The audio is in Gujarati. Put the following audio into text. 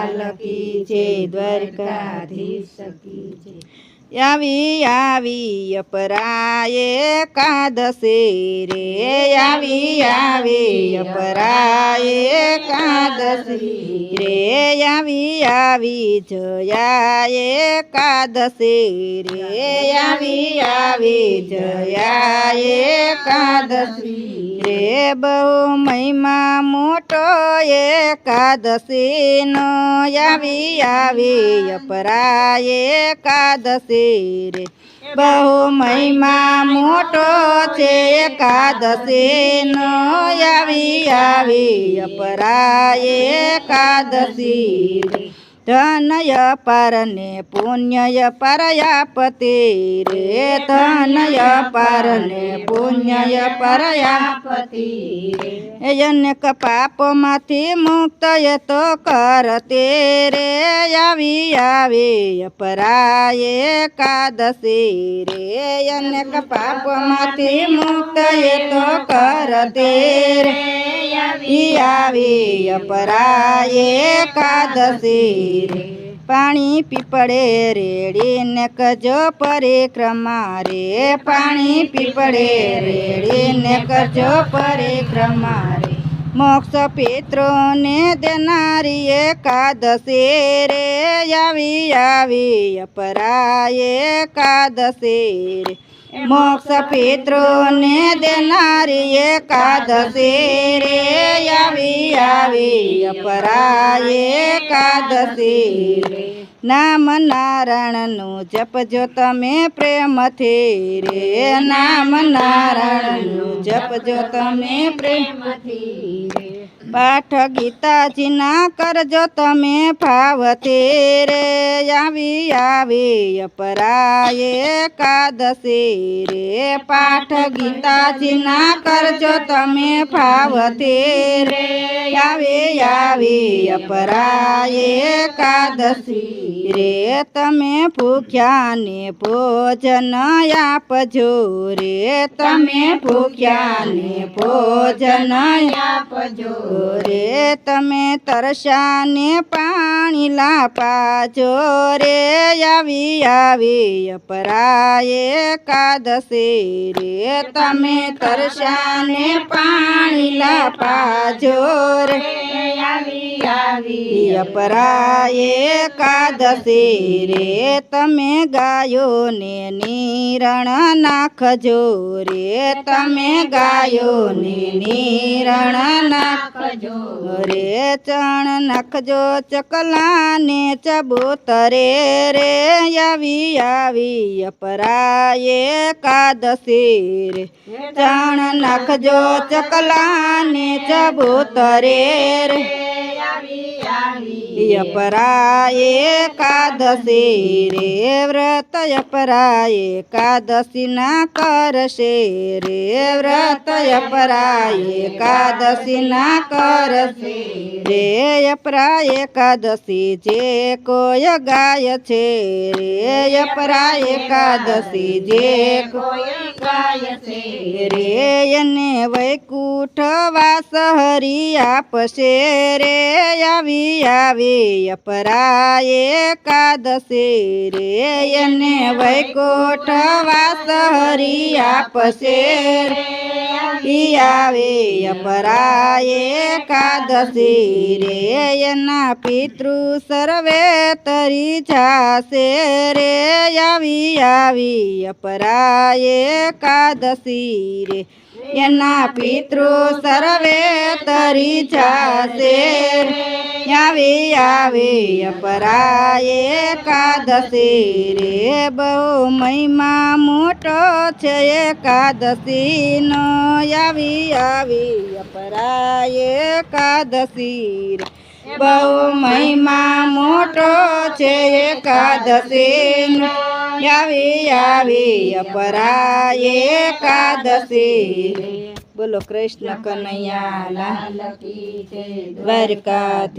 લાલ કી જય દ્વારકાધીશ સકી છે આવી આવી અપરાએ કાદશે રે આવી આવી અપરાએ કાદશી રે આવી આવી જયાએ કાદશે રે આવી આવી જયાએ કાદશી રે બહુ મહિમા મોટો એકાદશી નો આવી આવી અપરાએ એકાદશી રે બહુ મહિમા મોટો છે એકાદશી નો આવી આવી અપરાએ એકાદશી રે ધનય પરને પુણ્ય પરયાપતિ રે, ધનય પરને પુણ્ય પરયાપતિ અનેક પાપમાંથી મુક્ત તો કરતે રે, આવી આવી અપરાએ એકાદશી રે. અનેક પાપમાંથી મુક્ત તો કરતે રે. આવી અપરાએ એકાદશી રે પાણી પીપળે રેડીને કજો પરિક્રમા રે પાણી પીપળે રેડીને કજો પરિક્રમા રે મોક્ષ પિત્રોને દેનારી એકાદશી રે આવી આવી અપરાએ એકાદશી રે મોક્ષ પિત્રોને દેનારી એકાદશી રે આવી આવી અપરાએ એકાદશી રે નામ નારાયણનું જપજો તમે પ્રેમથી રે નામ નારાયણનું જપજો તમે પ્રેમ પ્રેમથી રે પાઠ ગીતાજીના કરજો તમે ભાવથી રે આવી આવી અપરાએ એકાદશી રે પાઠ ગીતાજીના કરજો તમે ભાવથી રે આવી આવી અપરાએ એકાદશી રે તમે ભૂખ્યા ને ભોજન આપજો રે તમે ભૂખ્યા ને ભોજન આપજો રે તમે તરસાને પાણી લાપાજો રે આવી આવી અપરાએ એકાદશી રે તમે તરસાને પાણી લાપાજો રે આવી આવી અપરાએ એકાદશી રે તમે ગાયોને નિરણ નાખજો રે તમે ગાયોને નિરણ નાખજો રે ચણ નાખજો ચકલાને ચબૂતરે રે આવી આવી અપરાએ એકાદશી રે ચણ નાખજો ચકલાને ચબૂતરે આવી આવી. અપરાએ એકાદશી રે વ્રત અપરાએ એકાદશી ના કરશે રે વ્રત અપરાએ એકાદશી ના કરશે રે અપરા એકાદશી જે કોઈ ગાય છે રે અપરા એકાદશી જે કોઈ ગાય છે રે એને વૈકુંઠ વાસ હરી આપશે રે આવી આવી અપરાએ એકાદશે રે એને વૈકુંઠ વાસ હરી આપશે આવે અપરાએ એકાદશી રે એના પિતૃ સર્વે તરી જાશે રે. આવી આવી અપરાએ એકાદશી રે. એના પિતૃ સર્વે તરી જાશે. આવી આવી અપરાએ એકાદશી રે. બહુ મહિમા મોટો છે એકાદશીનો. આવી આવી અપરાએ એકાદશી રે. બહુ મહિમા મોટો છે એકાદશીનો આવી આવી અપરા એકાદશી બોલો કૃષ્ણ કનૈયા લાલ દ્વારકાથી